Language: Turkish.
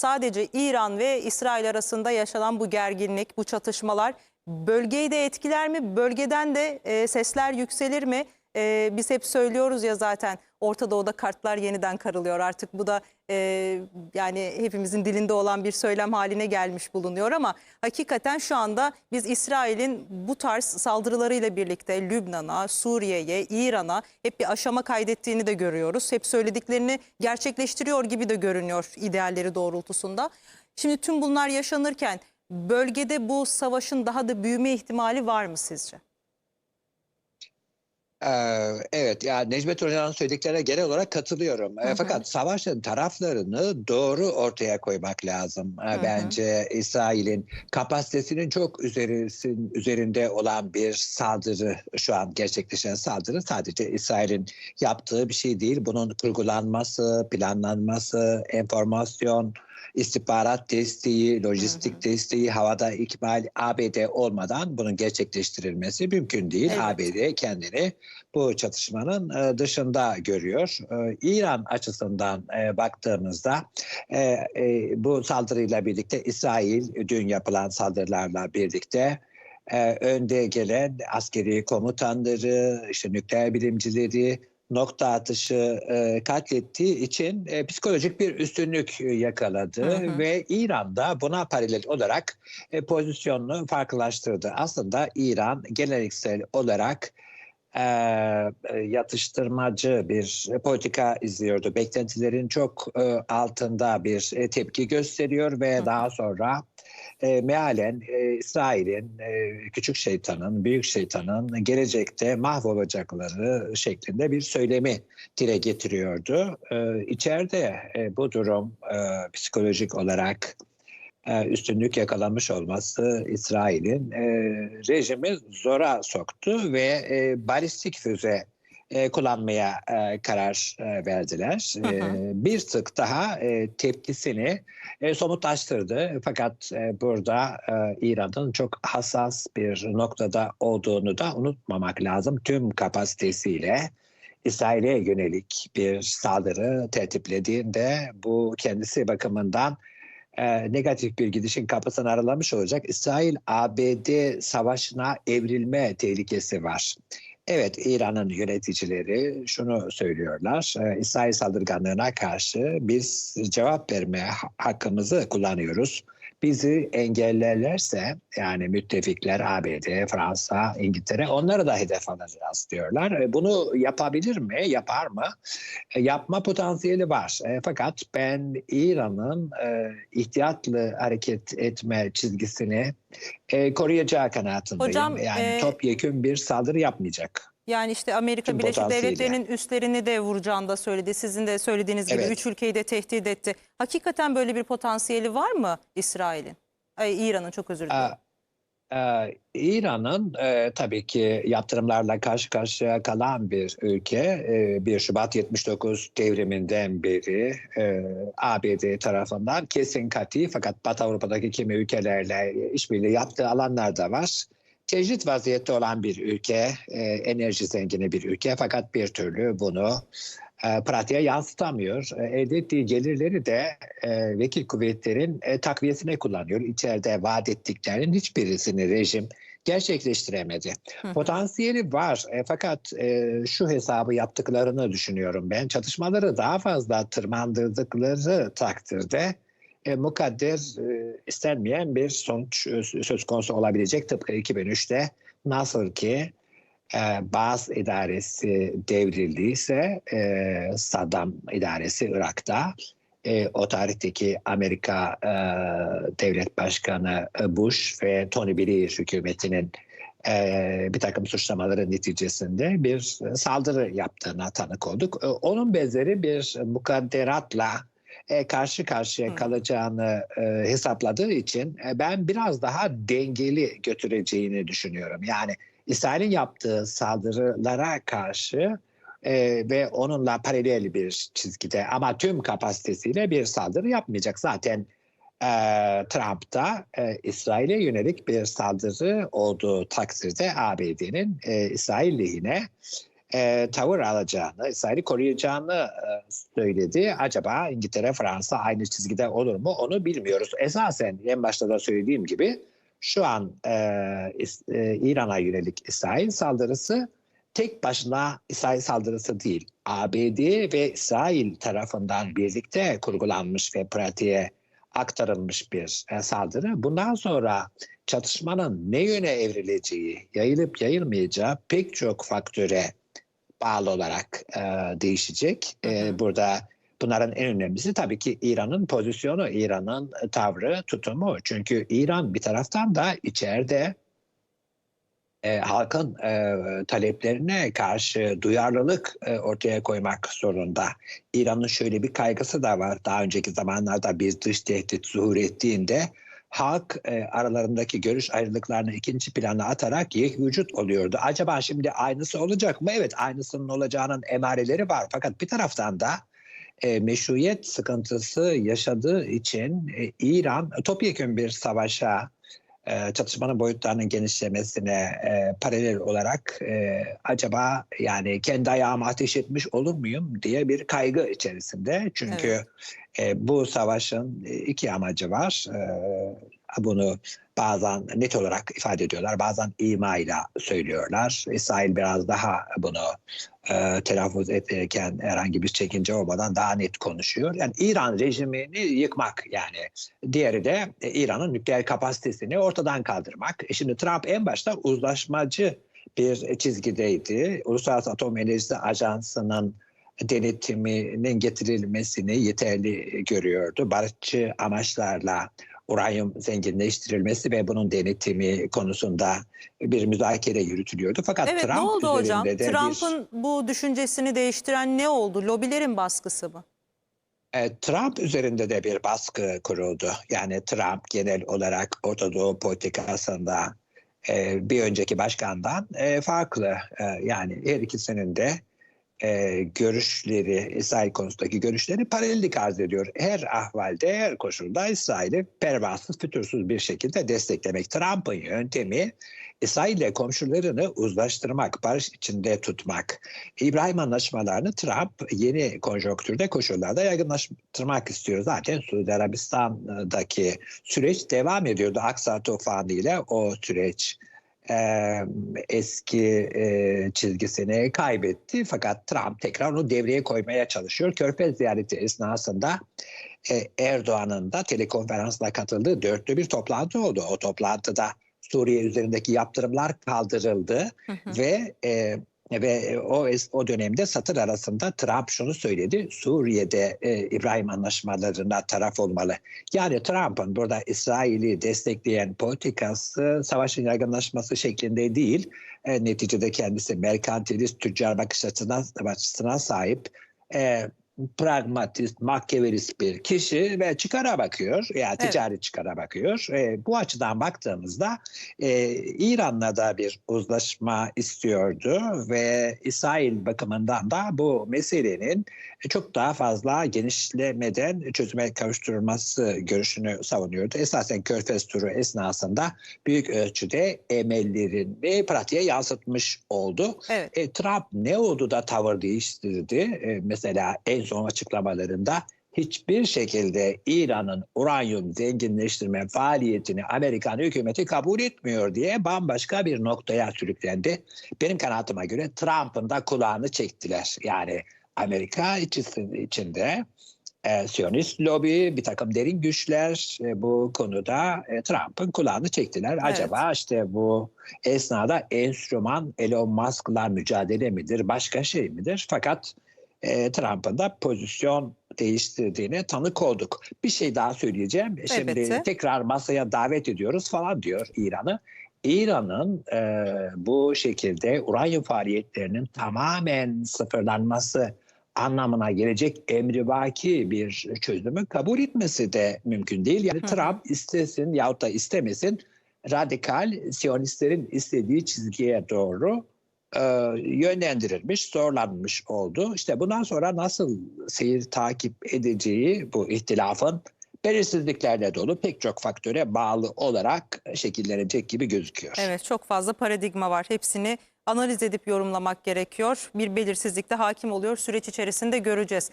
sadece İran ve İsrail arasında yaşanan bu gerginlik, bu çatışmalar bölgeyi de etkiler mi? Bölgeden de e, sesler yükselir mi? E, biz hep söylüyoruz ya zaten Orta Doğu'da kartlar yeniden karılıyor. Artık bu da e, yani hepimizin dilinde olan bir söylem haline gelmiş bulunuyor ama hakikaten şu anda biz İsrail'in bu tarz saldırılarıyla birlikte Lübnan'a, Suriye'ye, İran'a hep bir aşama kaydettiğini de görüyoruz. Hep söylediklerini gerçekleştiriyor gibi de görünüyor idealleri doğrultusunda. Şimdi tüm bunlar yaşanırken bölgede bu savaşın daha da büyüme ihtimali var mı sizce? Ee, Evet, ya Necmet Hoca'nın söylediklerine genel olarak katılıyorum. Ee, Hı hı. Fakat savaşın taraflarını doğru ortaya koymak lazım. Ee, Hı hı. Bence İsrail'in kapasitesinin çok üzerisin, üzerinde olan bir saldırı, şu an gerçekleşen saldırı sadece İsrail'in yaptığı bir şey değil. Bunun kurgulanması, planlanması, enformasyon, istihbarat desteği, lojistik Hı hı. desteği, havada ikmal ABD olmadan bunun gerçekleştirilmesi mümkün değil. Evet. ABD kendini bu çatışmanın e, dışında görüyor. E, İran açısından e, baktığımızda bu saldırıyla birlikte İsrail dün yapılan saldırılarla birlikte önde gelen askeri komutanları, işte nükleer bilimcileri nokta atışı e, katlettiği için e, psikolojik bir üstünlük e, yakaladı Hı hı. ve İran da buna paralel olarak e, pozisyonunu farklılaştırdı. Aslında İran geleneksel olarak e, e, yatıştırmacı bir politika izliyordu. Beklentilerin çok e, altında bir e, tepki gösteriyor ve hı. daha sonra e, mealen e, İsrail'in e, küçük şeytanın, büyük şeytanın gelecekte mahvolacakları şeklinde bir söylemi dile getiriyordu. E, içeride e, bu durum e, psikolojik olarak e, üstünlük yakalamış olması İsrail'in e, rejimi zora soktu ve e, balistik füze e, kullanmaya e, karar e, verdiler. Hı hı. E, bir tık daha e, tepkisini e, somutlaştırdı. Fakat e, burada e, İran'ın çok hassas bir noktada olduğunu da unutmamak lazım. Tüm kapasitesiyle İsrail'e yönelik bir saldırı tertiplediğinde bu kendisi bakımından e, negatif bir gidişin kapısını aralamış olacak. İsrail-ABD savaşına evrilme tehlikesi var. Evet İran'ın yöneticileri şunu söylüyorlar. E, İsrail saldırganlığına karşı biz cevap verme ha- hakkımızı kullanıyoruz. Bizi engellerlerse yani müttefikler ABD, Fransa, İngiltere onları da hedef alacağız diyorlar. E, Bunu yapabilir mi? Yapar mı? E, Yapma potansiyeli var. E, Fakat ben İran'ın ihtiyatlı hareket etme çizgisini koruyacağı kanaatindeyim. Hocam, yani e, topyekun bir saldırı yapmayacak. Yani işte Amerika Tüm Birleşik. Devletleri'nin üslerini de vuracağını da söyledi. Sizin de söylediğiniz gibi Evet. üç ülkeyi de tehdit etti. Hakikaten böyle bir potansiyeli var mı İsrail'in? İran'ın çok özür dilerim. İran'ın e, tabii ki yaptırımlarla karşı karşıya kalan bir ülke. E, 1 Şubat 79 devriminden beri e, ABD tarafından kesin kati fakat Batı Avrupa'daki kimi ülkelerle işbirliği yaptığı alanlar da var. Tecrit vaziyette olan bir ülke, e, enerji zengini bir ülke fakat bir türlü bunu e, pratiğe yansıtamıyor. E, elde ettiği gelirleri de e, vekil kuvvetlerin e, takviyesine kullanıyor. İçeride vaat ettiklerinin hiçbirisini rejim gerçekleştiremedi. Hı. Potansiyeli var e, fakat e, şu hesabı yaptıklarını düşünüyorum ben. Çatışmaları daha fazla tırmandırdıkları takdirde e, mukadder e, istenmeyen bir sonuç e, söz konusu olabilecek. Tıpkı 2003'te nasıl ki e, Baas idaresi devrildiyse e, Saddam idaresi Irak'ta e, o tarihteki Amerika e, devlet başkanı e, Bush ve Tony Blair hükümetinin e, bir takım suçlamaları neticesinde bir saldırı yaptığına tanık olduk. E, onun benzeri bir mukadderatla e, karşı karşıya Hı. kalacağını e, hesapladığı için e, ben biraz daha dengeli götüreceğini düşünüyorum. Yani İsrail'in yaptığı saldırılara karşı e, ve onunla paralel bir çizgide ama tüm kapasitesiyle bir saldırı yapmayacak. Zaten e, Trump'ta e, İsrail'e yönelik bir saldırı olduğu takdirde ABD'nin e, İsrail lehine e, tavır alacağını, İsrail'i koruyacağını e, söyledi. Acaba İngiltere, Fransa aynı çizgide olur mu onu bilmiyoruz. Esasen en başta da söylediğim gibi şu an e, e, İran'a yönelik İsrail saldırısı tek başına İsrail saldırısı değil. ABD ve İsrail tarafından birlikte kurgulanmış ve pratiğe aktarılmış bir e, saldırı. Bundan sonra çatışmanın ne yöne evrileceği, yayılıp yayılmayacağı pek çok faktöre bağlı olarak e, değişecek. E, burada bunların en önemlisi tabii ki İran'ın pozisyonu, İran'ın tavrı, tutumu. Çünkü İran bir taraftan da içeride e, halkın e, taleplerine karşı duyarlılık e, ortaya koymak zorunda. İran'ın şöyle bir kaygısı da var. Daha önceki zamanlarda bir dış tehdit zuhur ettiğinde halk e, aralarındaki görüş ayrılıklarını ikinci plana atarak vücut oluyordu. Acaba şimdi aynısı olacak mı? Evet aynısının olacağının emareleri var. Fakat bir taraftan da e, meşruiyet sıkıntısı yaşadığı için e, İran topyekun bir savaşa e, çatışmanın boyutlarının genişlemesine e, paralel olarak e, acaba yani kendi ayağıma ateş etmiş olur muyum diye bir kaygı içerisinde. Çünkü e, bu savaşın e, iki amacı var. E, bunu bazen net olarak ifade ediyorlar, bazen imayla söylüyorlar. İsrail biraz daha bunu e, telaffuz ederken herhangi bir çekince olmadan daha net konuşuyor. Yani İran rejimini yıkmak yani. Diğeri de e, İran'ın nükleer kapasitesini ortadan kaldırmak. E şimdi Trump en başta uzlaşmacı bir çizgideydi. Uluslararası Atom Enerjisi Ajansı'nın denetiminin getirilmesini yeterli görüyordu. Barışçı amaçlarla uranyum zenginleştirilmesi ve bunun denetimi konusunda bir müzakere yürütülüyordu. Fakat Evet Trump ne oldu hocam? de bir- Trump'ın bu düşüncesini değiştiren ne oldu? Lobilerin baskısı mı? E, Trump üzerinde de bir baskı kuruldu. Yani Trump genel olarak Orta Doğu politikasında e, bir önceki başkandan e, farklı. Yani her ikisinin de e, görüşleri, İsrail konusundaki görüşleri paralellik arz ediyor. Her ahvalde, her koşulda İsrail'i pervasız, fütursuz bir şekilde desteklemek. Trump'ın yöntemi İsrail ile komşularını uzlaştırmak, barış içinde tutmak. İbrahim anlaşmalarını Trump yeni konjonktürde koşullarda yaygınlaştırmak istiyor. Zaten Suudi Arabistan'daki süreç devam ediyordu. Aksa tufanı ile o süreç e, eski e, çizgisini kaybetti. Fakat Trump tekrar onu devreye koymaya çalışıyor. Körfez ziyareti esnasında e, Erdoğan'ın da telekonferansla katıldığı dörtlü bir toplantı oldu. O toplantıda Suriye üzerindeki yaptırımlar kaldırıldı Hı hı. ve e, ve o o dönemde satır arasında Trump şunu söyledi. Suriye'de e, İbrahim anlaşmalarına taraf olmalı. Yani Trump'ın burada İsrail'i destekleyen politikası savaşın yaygınlaşması şeklinde değil. E, neticede kendisi merkantilist, tüccar bakış açısına, açısına sahip. E, pragmatist, makyavelist bir kişi ve çıkara bakıyor. Yani Evet. ticari çıkara bakıyor. E, bu açıdan baktığımızda e, İran'la da bir uzlaşma istiyordu ve İsrail bakımından da bu meselenin çok daha fazla genişlemeden çözüme kavuşturulması görüşünü savunuyordu. Esasen Körfez turu esnasında büyük ölçüde emellerini pratiğe yansıtmış oldu. Evet. E, Trump ne oldu da tavır değiştirdi? E, mesela en son açıklamalarında hiçbir şekilde İran'ın uranyum zenginleştirme faaliyetini Amerikan hükümeti kabul etmiyor diye bambaşka bir noktaya sürüklendi. Benim kanaatime göre Trump'ın da kulağını çektiler. Yani Amerika içinde e, Siyonist lobi, bir takım derin güçler e, bu konuda e, Trump'ın kulağını çektiler. Acaba işte bu esnada enstrüman Elon Musk'la mücadele midir, başka şey midir? Fakat e, Trump'ın da pozisyon değiştirdiğine tanık olduk. Bir şey daha söyleyeceğim. Şimdi tekrar masaya davet ediyoruz falan diyor İran'ı. İran'ın e, bu şekilde uranyum faaliyetlerinin tamamen sıfırlanması anlamına gelecek emrivaki bir çözümü kabul etmesi de mümkün değil. Yani Hı. Trump istesin yahut da istemesin radikal Siyonistlerin istediği çizgiye doğru e, yönlendirilmiş, zorlanmış oldu. İşte bundan sonra nasıl seyir takip edeceği bu ihtilafın belirsizliklerle dolu pek çok faktöre bağlı olarak şekillenecek gibi gözüküyor. Evet çok fazla paradigma var. Hepsini analiz edip yorumlamak gerekiyor. Bir belirsizlik de hakim oluyor. Süreç içerisinde göreceğiz.